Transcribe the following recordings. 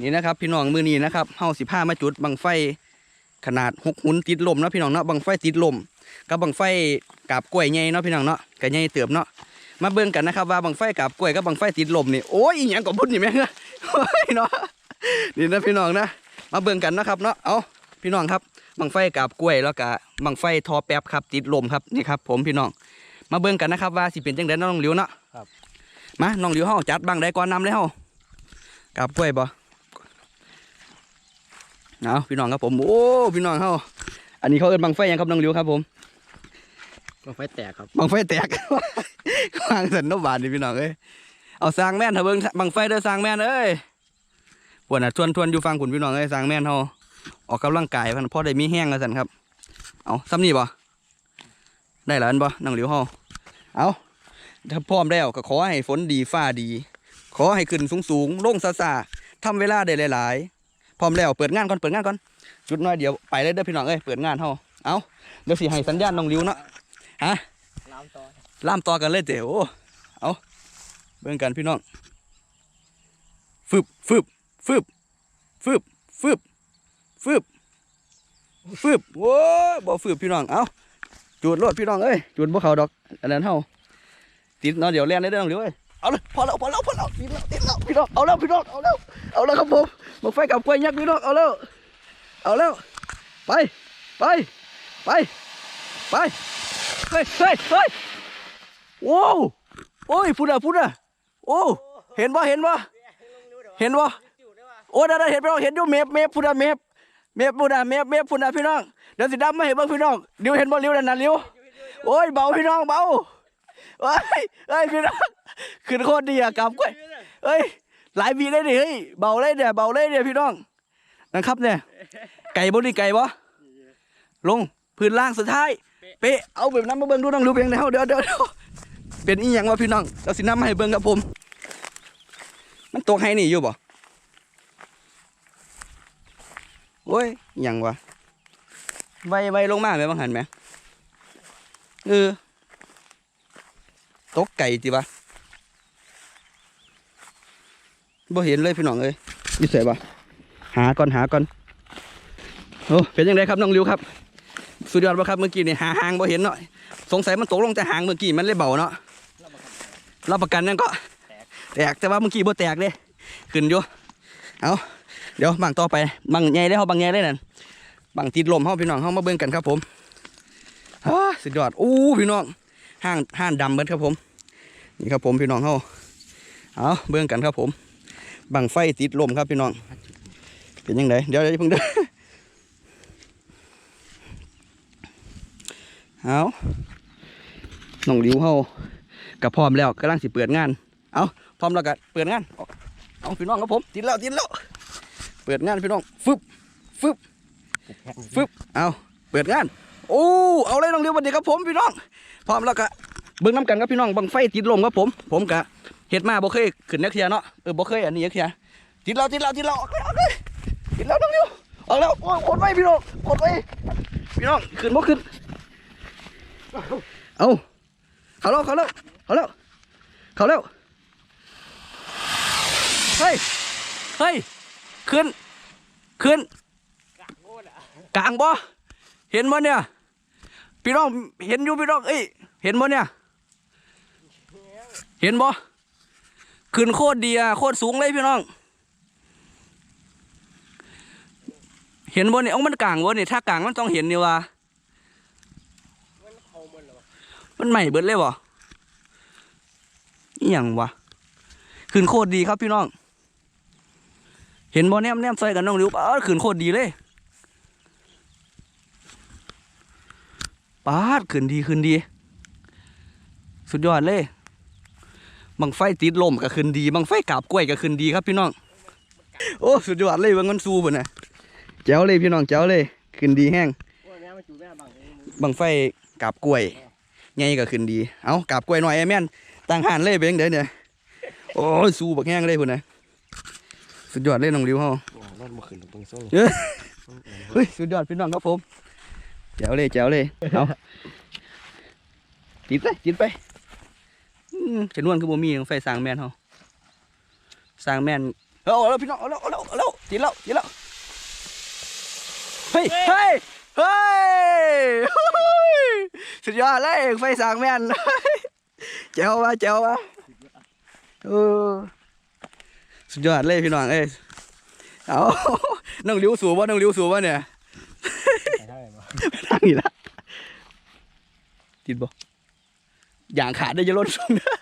นี่นะครับพี่น้องมือนี้นะครับเฮาสิผ้ามาจุดบังไฟขนาดหกหุนติดลมเนาะพี่น้องเนาะบังไฟติดลมกับบังไฟกาบกล้วยใหญ่เนาะพี่น้องเนาะก็ใหญ่เติบเนาะมาเบิ่งกันนะครับว่าบังไฟกาบกล้วยกับบังไฟติดลมนี่โอ้ยอีหยังก็พุ่นนี่แม่งโอ้ยเนาะนี่นะพี่น้องนะมาเบิ่งกันนะครับเนาะเอาพี่น้องครับบังไฟกาบกล้วยแล้วก็บังไฟทอแป๊บครับติดลมครับนี่ครับ ผมพี่น้อง มาเบิ่งกันนะครับว่าสิเป็นจังได๋น้องหลิวเนาะครับมาน้องหลิวเฮาจัดบังได้ก่อนนำเลยเฮากาบกล้วยบ่ เอาพี่น้องครับผม โอ้ พี่น้องเฮาอันนี้เขาเอิ้นบังไฟหยังครับน้องหลิวครับผมบังไฟแตกครับบังไฟแตกวางสันนบาทนี่พี่น้องเอ้ย เอาสร้างแม่นเถอะเบิ่งบังไฟเด้อสร้างแม่นเอ้ยปวดน่ะทวนทวนอยู่ฟังคุณพี่น้องเอ้ยสร้างแม่นเฮาออกกำลังกายพันพอได้มีแห้งแล้วสันครับ เอาซ้ำนี่บ่ได้แล้วอันบ่น้องหลิวเฮาเอาถ้าพร้อมแล้วก็ขอให้ฝนดีฟ้าดี ขอให้ขึ้นสูงสูงๆลงซาซาๆทำเวลาได้หลายๆ พร้อมแล้วเปิดงานก่อนเปิดงานก่อนจุดน้อยเดี๋ยวไปเลยเด้อพี่น้องเอ้ยเปิดงานเฮาเอาเดี๋ยวสิให้สัญญาณน้องหลิวเนาะฮะน้ำต่อล่ามต่อกันเลยเจ๋อโอ้เอาเบิ่งกันพี่น้องฟึบฟึบฟึบฟึบฟึบฟึบฟึบโว้บ่ฟึบพี่น้องเอาจุดรถพี่น้องเอ้ยจุดบ่เขาดอกอันนั้นเฮาติดเนาะเดี๋ยวเลียนได้เด้อน้องเดี๋ยวเอ้ย เอาเลยพอแล้วพอแล้วพอแล้วติดแล้วติดแล้วพี่น้องเอาแล้วพี่น้องเอาแล้วเอาแล้วครับผมบังไฟกับกล้วยยักษ์พี่น้องเอาแล้วเอาแล้วไปไปไปไปเฮ้ยเฮ้ยเฮ้ยโอ้โอ้ยพูดอะพูดอะโอ้เห็นบ่เห็นบ่เห็นบ่โอ้ได้ได้เห็นพี่น้องเห็นอยู่เมฟเมฟพูดอะเมฟเมฟพูดอะเมฟเมฟพูดอะพี่น้องเดี๋ยวสิดำมาเห็นบ้างพี่น้องเดี๋ยวเห็นบ่เลี้ยวนั่นน่ะเลี้ยวโอ้ยเบาพี่น้องเบา เอ้ยเอ้ยพี่น้องขึ้นโคตรดีอะกลับกล้ยเอ้ย หลายวีเลยดิเฮ้ยเบาเลยเนี่ยเบาเลยเนี่ยพี่น้องนะครับเนี่ย ไก่บ่นี่ไก่บ่ลงพื้นล่างสุดท้าย เป๊ะเอาแบบนั้นมาเบิ่งดูน้องรู้เพียงเดียวเดี๋ยวเดี๋ยวเดี๋ยวเป็นอีหยังวะพี่น้องเราสิน้ำมาให้เบิ่งครับผม มันตกให้นี่อยู่บ่โอ้ยอิหยังวะไวไวลงมาไหมบางหันไหมเออ ตกไก่ติวะบ่เห็นเลยพี่น้องเอ้ยอยู่ใส่บ่หาก่อนหาก่อนโอ้เป็นยังไงครับน้องริวครับ สุดยอดปะครับเมื่อกี้นี่หาหางบ่เห็นเนาะสงสัยมันตกลงแต่หางเมื่อกี้มันเลยเบาเนาะรับประกันนั่นก็แตกแต่ว่าเมื่อกี้บ่แตกเด้ขึ้นอยู่เอาเดี๋ยวบังต่อไปบังใหญ่เลยเฮาบังใหญ่เลยนั่นบังติดลมเฮาพี่น้องเฮามาเบิ่งกันครับผมสุดยอดอู้พี่น้อง ห้างห้างดำเบิดครับผม นี่ครับผมพี่น้องเฮาเอาเบิ่งกันครับผม บังไฟติดลมครับพี่น้อง เป็นยังไงเดี๋ยวเดี๋ยวเพิ่งเด้อเอาน้องหลิวเฮากับพร้อมแล้วกำลังสิเปิดงาน เอาพร้อมแล้วก็เปิดงาน เอาพี่น้องครับผม ติดแล้วติดแล้ว เปิดงานพี่น้อง ฟึบ ฟึบ ฟึบ เอาเปิดงาน โอ้เอาเลยน้องหลิววันนี้ครับผมพี่น้องพร้อมแล้วก็เบิ่งน้ำกันครับพี่น้องบังไฟติดลมครับผม ผมกะเฮ็ดมาบ่เคยขึ้นนักเทียเนาะเออบ่เคยอันนี้นักเทียติดแล้วติดแล้วติดแล้วออกเลยออกเลยติดแล้วน้องหลิวออกแล้วโอ้ยกดไว้พี่น้องกดไว้พี่น้องขึ้นบ่ขึ้นเอาเขาแล้วเขาแล้วเขาแล้วเขาแล้วเฮ้ยเฮ้ยขึ้นขึ้นกลางบ่เห็นบ่เนี่ย พี่น้องเห็นอยู่พี่น้องเอ้ยเห็นบ่เนี่ย เห็นบ่ขึ้นโคตรดีอะโคตรสูงเลยพี่น้อง เห็นบ่เนี่ยเอามันกลางบ่เนี่ยถ้ากลางมันต้องเห็นนี่ว่ามันใหม่เบิดเลยวะอหย่างวะขืนโคตรดีครับพี่น้อง เห็นบอแนมแนมใส่กันน้องริ้วป้าดขืนโคตรดีเลย ป้าดขืนดีขืนดี สุดยอดเลยบังไฟติดลมก็ขืนดีบังไฟกาบกล้วยก็ขืนดีครับพี่น้อง โอ้สุดยอดเลยเบางมันสู้ปุ่นนะแจ๋วเลยพี่น้องแจ๋วเลยขืนดีแห้งว่าแม่มาจูแม่บังเองบังไฟกาบกล้วยไงก็ขึ้นดี เอากาบกล้วยหน่อยไอ้แม่นตั้งหันเลยเบงเด้อเนี่ยโอ้ยสู้บักแห้งเลยพุ่นนะสุดยอดเลยน้องริวเฮารถมาขึ้นตรงโซ่เอ้ยเฮ้ยสุดยอดพี่น้องครับผม แจ๋วเลยแจ๋วเลยเอาติดเลยติดไปอืมจะนวนคือบ่มีบังไฟสร้างแม่นเฮาสร้างแม่นเอาแล้วพี่น้องเอาแล้วเอาแล้วเอาแล้วติดแล้วติดแล้วเฮ้ยเฮ้ยเฮ้ยสุดยอดเลยไฟสางแม่นเจ๋ววะเจ๋ววะเออสุดยอดเลยพี่น้องเอ้ยเอาน้องลิ้วสูบวะน้องลิ้วสูบวะเนี่ยใส่ได้ไหม ทางนี้ละติดบ่อย่างขาดได้จะลดส่งนะ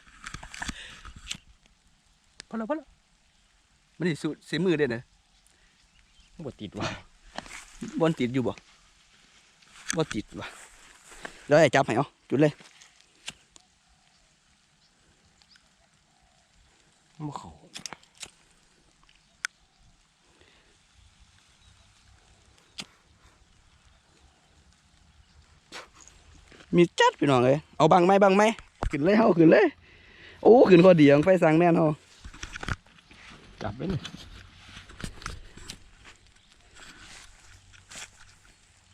พอแล้วพอแล้วมันนี่สูดเสียมือเด้เนอะบดติดว่ะบอลติดอยู่บ่บ่ติดว่ะแล้วไอ้จับให้เอาจุดเลยมันเขา มีจัดพี่น้องเลยเอาบังไหมบังไหมขึ้นเลยเฮาขึ้นเลย โอ้ขึ้นข้อเดียงไฟสร้างแม่นเฮาจับไว้นี่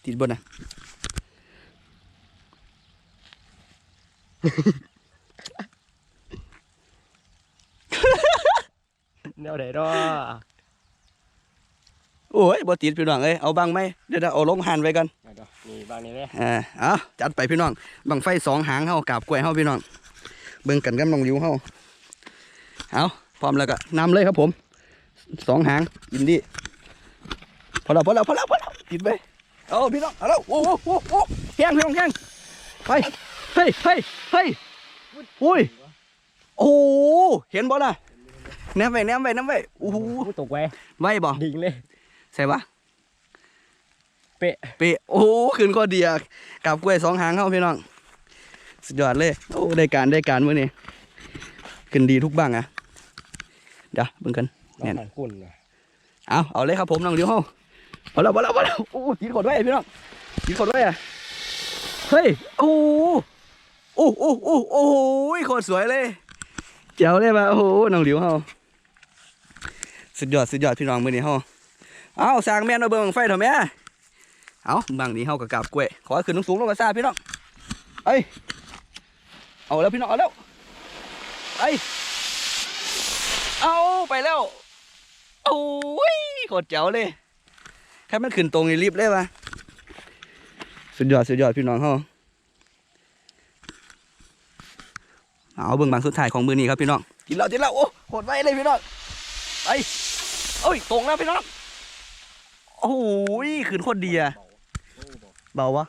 ติดบ่น่ะแนวไหนดอโอ้ยบ่ติดพี่น้องเอ้ยเอาบังไหมเดี๋ยวๆเอาลงหันไว้กันเอาดอนี่บางนี้เลยอ่าเอาจัดไปพี่น้องบังไฟสองหางเฮากาบกล้วยเฮาพี่น้องเบิ่งกันกับน้องยิวเฮาเอาพร้อมแล้วก็นำเลยครับผมสองหางอินดี้พอแล้วพอแล้วพอแล้วพอแล้วติดไปเอาพี่น้องเอาแล้วโอ้โหโอ้โหโอ้โหแห้งพี่น้องแห้งไปเฮ้ยเฮ้ยเฮ้ยอุ้ยโอ้โหเห็นบ่ล่ะแนมไว้แนมไว้แนมไว้โอ้โหผู้ตกไว้ไว้บ่ดิ่งเลย ใช่ปะเป๊ะเปะโอ้โหขึ้นข้อเดียกับกล้วยสองหางเข้าพี่น้องสุดยอดเลยโอ้ได้การได้การมื้อนี้ขึ้นดีทุกบ้างอะเดี๋ยวเบิ่งกันน้องแน่นผ่านกุ่นว่ะเอาเอาเลยครับผมน้องเดียวเฮาเอาแล้วเอาแล้วเอาแล้วโอ้กินขดไว้พี่น้องกินขดไว้อะเฮ้ยโอ้โหโอ้โหโอ้โหโอ้โหโคตรสวยเลยเจ๋วเลยมาโอ้โหน้องเดียวเฮาสุดยอดสุดยอดพี่น้องมื้อนี้เฮา เอาสร้างแม่นเอาเบิ่งไฟเถอะแม่เอาบางนี้เฮากับกาบกล้วยขอให้ขึ้นสูงๆลงมาซาพี่น้องเอ้ยเอาแล้วพี่น้องเอาแล้วเอ้ยเอาไปแล้วโอ้ยโคตรเจ๋วเลยแค่มันขึ้นตรงนี่รีบเลยวะสุดยอดสุดยอดพี่น้องเฮาเอาเบิ่งบางสุดท้ายของมือนี้ครับพี่น้องกินแล้วกินแล้วโอ้โหดไว้เลยพี่น้องไปเอ้ยตรงแล้วพี่น้อง โอ้ยขึ้นโคตรดีอะเบาวะ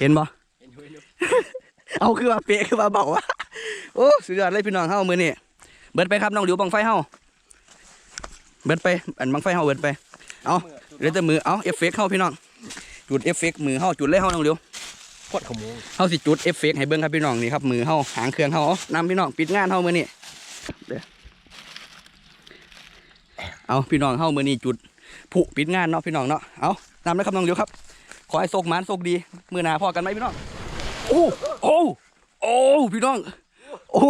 เห็นบ่เอเอาคือว่าเป๊ะคือว่าเบาวะโอ้สุดยอดเลยพี่น้องเฮามือนี่เบิดไปครับน้องหลิวบังไฟเฮาเบิดไปอันบังไฟเฮาเบิดไปเอาเดี๋ยวแต่มือเอาเอฟเฟกต์เฮาพี่น้องจุดเอฟเฟกต์มือเฮาจุดเลยเฮาน้องหลิวโคตรขโมงเฮาสิจุดเอฟเฟกต์ให้เบิ่งครับพี่น้องนี่ครับมือเฮาหางเครื่องเฮาเอานำพี่น้องปิดงานเฮามือนี่เด้อเอาพี่น้องเฮามือนี่จุด ผุปิดงานเนาะพี่น้องเนาะเอานำเลยครับน้องหลิวครับ ขอให้โชคหมานโชคดีมือหน้าพอกันไหมพี่น้องโอ้โอ้โอ้พี่น้องโอ้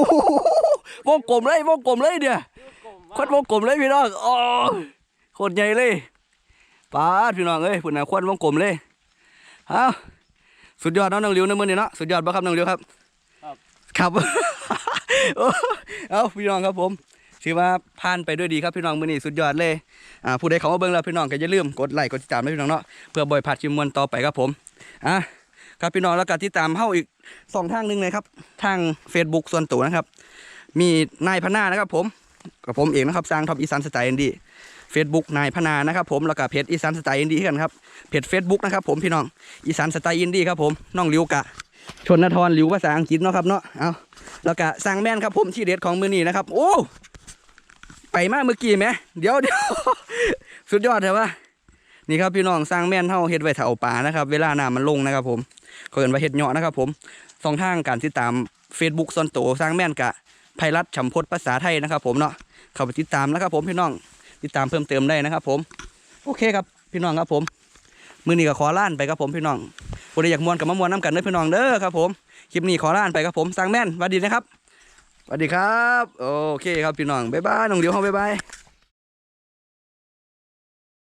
วงกลมเลยวงกลมเลยเดียวโคตรวงกลมเลยพี่น้องโอ้โคตรใหญ่เลยปาดพี่น้องเอ้ยพุ่นน่ะควันวงกลมเลยเอาสุดยอดเนาะน้องหลิวในมือนี่เนาะสุดยอดบ่ครับน้องหลิวครับ ครับโอ้เอาพี่น้องครับผม ถือว่าผ่านไปด้วยดีครับพี่น้องมือนี้สุดยอดเลยอ่าผู้ใดเขามาเบิ่งแล้วพี่น้องก็อย่าลืมกดไลค์กดติดตามด้วยพี่น้องเนาะเพื่อบ่อยผัดชิมมวนต่อไปครับผมอะครับพี่น้องแล้วก็ติดตามเฮาอีกสองทางหนึงเลยครับทาง Facebook ส่วนตัวนะครับ มีนายพนานะครับผมกับผมเองนะครับสร้างท็อปอีสานสไตล์อินดี้เฟซบุ๊กนายพนานะครับผมแล้วก็เพจอีสานสไตล์อินดี้กันครับเพจ Facebook นะครับผมพี่น้องอีสานสไตล์อินดี้ครับผมน้องลิวกะ ชนนทรลิวภาษาอังกฤษเนาะครับเนาะเอาแล้วก็สร้างแม่นครับผมที่เด็ดของมือนี้นะครับโอ้ ไปมากเมื่อกี้ไหมเดี๋ยวเดี๋ยวสุดยอดเลยว่านี่ครับพี่น้องสร้างแม่นเท่าเฮ็ดไว้เถาป่านะครับ เวลาน้ำมันลงนะครับผมเขาเอินว่าเฮ็ดเหาะนะครับ ผมสองทางการติดตาม Facebook ส่วนตัวสร้างแม่นกะไพรัตฉำพดภาษาไทยนะครับ ผมเนาะเข้าไปติดตามนะครับ ผมพี่น้องติดตามเพิ่มเติมได้นะครับ ผมโอเคครับพี่น้องครับผมมือนี้ก็ขอล้านไปครับผมพี่น้องผู้ใดอยากมวนกับมามวนน้ำกันเด้อพี่น้องเด้อครับผมคลิปนี้ขอลาไปครับผมสั่งแม่นสวัสดีนะครับ สวัสดีครับ โอเคครับพี่น้อง บ๊ายบาย น้องเดียวเขาบ๊ายบาย